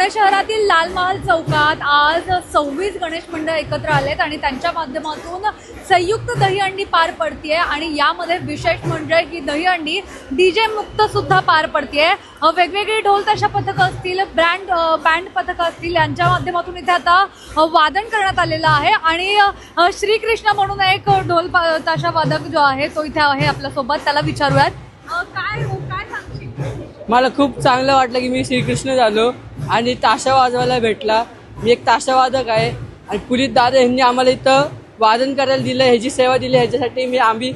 पुणे शहरातील लाल महाल चौकात आज सव्वीस गणेश मंडळ एकत्र आलेत आणि त्यांच्या माध्यमातून संयुक्त दहीहंडी पार पडतीये आणि यामध्ये विशेष म्हणजे ही दहीहंडी डीजे मुक्त सुद्धा पार पडतीये. वेगवेगळी ढोल तशा पथकं असतील ब्रँड बँड पथकं असतील यांच्या माध्यमातून इथे आता वादन करण्यात आलेलं आहे. आणि श्रीकृष्ण म्हणून एक ढोल पा- वादक जो आहे तो इथे आहे आपल्यासोबत. त्याला विचारूयात. काय हो? मला खूप चांगलं वाटलं की मी श्रीकृष्ण झालो आणि ताशा वाजवायला भेटला. मी एक ताशावादक आहे. आणि पुलिस दादा यांनी आम्हाला इथं वादन करायला दिलं ह्याची सेवा दिली ह्याच्यासाठी मी आम्ही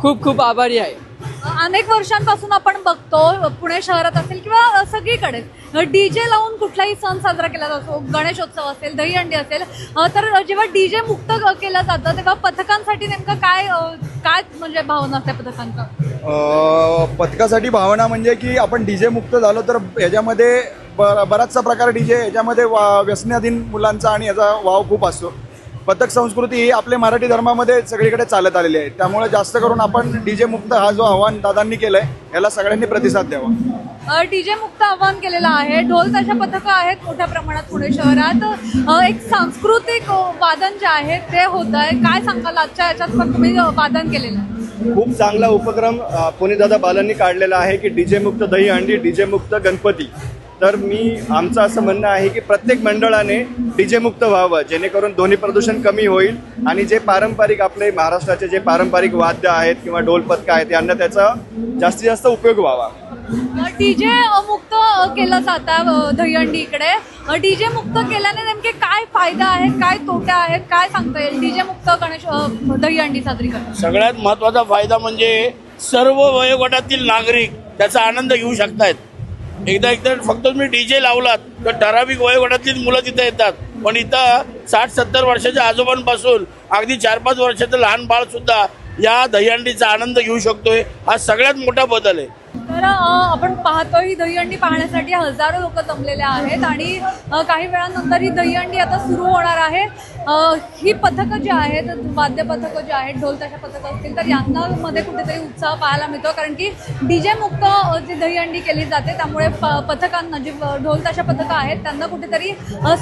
खूप खूप आभारी आहे. अनेक वर्षांपासून आपण बघतो पुणे शहरात असेल किंवा सगळीकडे. डी जे लावून कुठलाही सण साजरा केला जातो गणेशोत्सव असेल दहीहंडी असेल तर जेव्हा डी जे मुक्त केलं जातं तेव्हा पथकांसाठी नेमकं काय काय म्हणजे भावना असते पथकांचा पथकासाठी भावना म्हणजे की आपण डी जे मुक्त झालो तर याच्यामध्ये ब- बराचसा प्रकार डी जे याच्यामध्ये वा- व्यसनाधीन मुलांचा आणि याचा वाव खूप असतो. पथक संस्कृती ही आपल्या मराठी धर्मामध्ये सगळीकडे चालत आलेली आहे. त्यामुळे जास्त करून आपण डीजे मुक्त हा जो आव्हान दादांनी केलंय याला सगळ्यांनी प्रतिसाद द्यावा. डीजे मुक्त आवाहन केलेलं आहे. ढोल ताशा पथकं आहेत मोठ्या प्रमाणात पुणे शहरात. अ, एक सांस्कृतिक अ, वादन जे आहे ते होत आहे. काय सांगाल आजच्या याच्यात? पण तुम्ही अ, वादन केलेलं आहे. खूप चांगला उपक्रम अ, पुणेदादा बालांनी काढलेला आहे की डीजे मुक्त दहीहंडी डीजे मुक्त गणपती. तर मी आमचं असं म्हणणं आहे की प्रत्येक मंडळाने डीजे मुक्त व्हावं जेणेकरून ध्वनी प्रदूषण कमी होईल आणि जे पारंपरिक आपले महाराष्ट्राचे जे पारंपरिक वाद्य आहेत किंवा ढोलपथक आहेत यांना त्याचा जास्तीत जास्त उपयोग व्हावा. डीजे मुक्त केलं जातं दहीहंडी इकडे. डीजे मुक्त केल्याने नेमके काय फायदा आहेत काय तोटे आहेत काय सांगता येईल? डीजे मुक्त गणेश दहीहंडी साजरी करतात सगळ्यात महत्त्वाचा फायदा म्हणजे सर्व वयोगटातील नागरिक त्याचा आनंद घेऊ शकतायत. एकदा एकदा फक्त तुम्ही डीजे लावलात तर ठराविक वयोगटातील मुलं तिथे येतात. पण इथं साठ सत्तर वर्षाच्या आजोबांपासून अगदी चार पाच वर्षाचं लहान बाळ सुद्धा या दहीहंडीचा आनंद घेऊ शकतोय. हा सगळ्यात मोठा बदल आहे. तर आपण पाहतो ही दहीहंडी पाहण्यासाठी हजारो लोक जमलेले आहेत आणि काही वेळानंतर ही दहीहंडी आता सुरू होणार आहे ही पथकं जी आहेत वाद्य पथकं जी आहेत ढोल तशा पथकं असतील तर यांना मध्ये कुठेतरी उत्साह पाहायला मिळतो. कारण की डीजे मुक्त जी दहीहंडी केली जाते त्यामुळे प- पथकांना जी ढोल तशा पथकं आहेत त्यांना कुठेतरी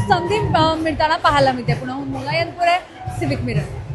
संधी मिळताना पाहायला मिळते. पुन्हा मुलायनपुरे सिविक मिरर